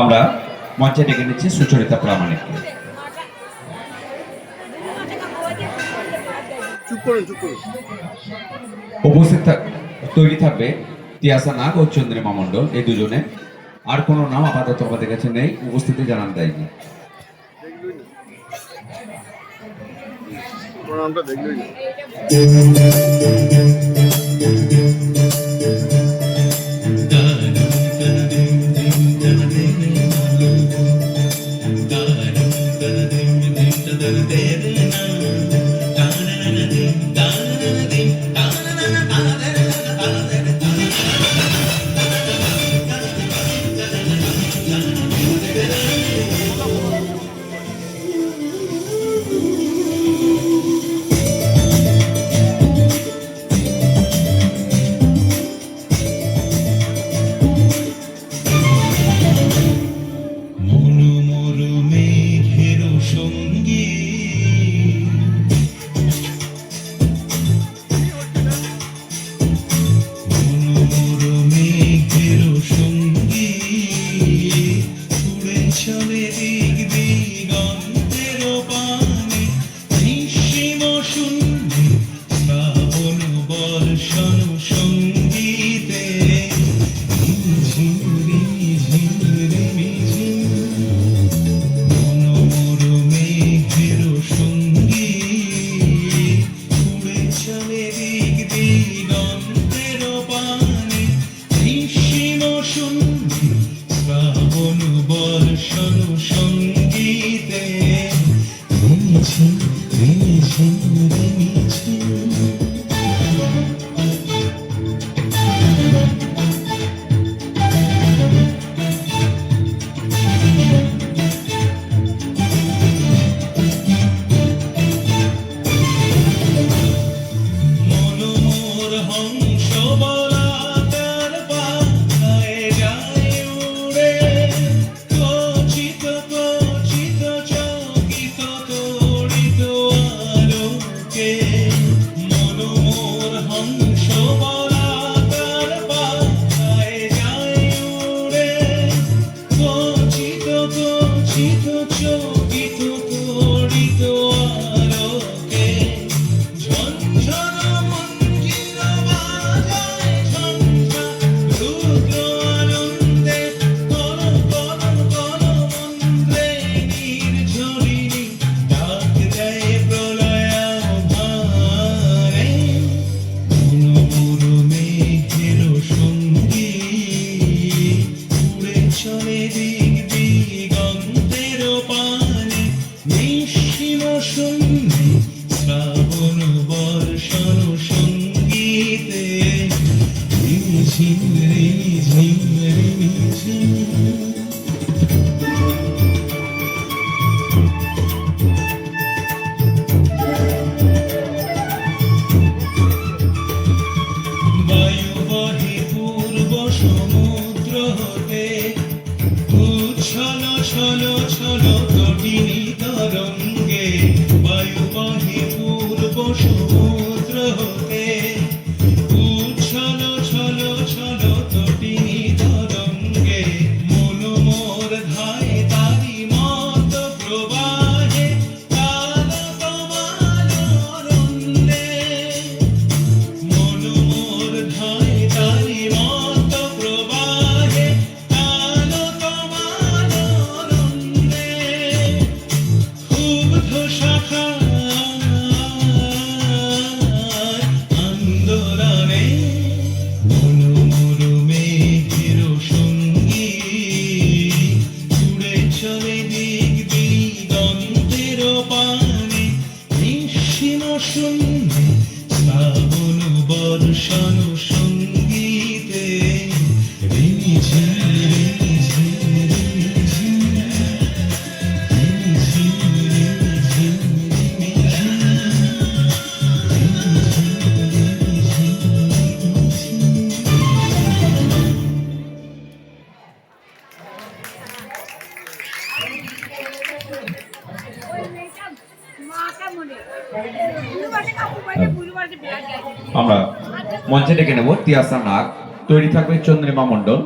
আমরা মঞ্চে ডেকে নিচ্ছি সুচরিতা প্রামাণিককে উপস্থিত তৈরি থাকবে তিয়াসা নাগ ও চন্দ্রিমা মণ্ডল এই দুজনে। আর কোনো নাম আপাতত আমাদের কাছে নেই উপস্থিতি জানান দেয়নি নামটা দেখলেই you my body. You. আমরা মঞ্চে ডেকে নেব তিয়াসা নাগ। তৈরি থাকবে চন্দ্রিমা মণ্ডল।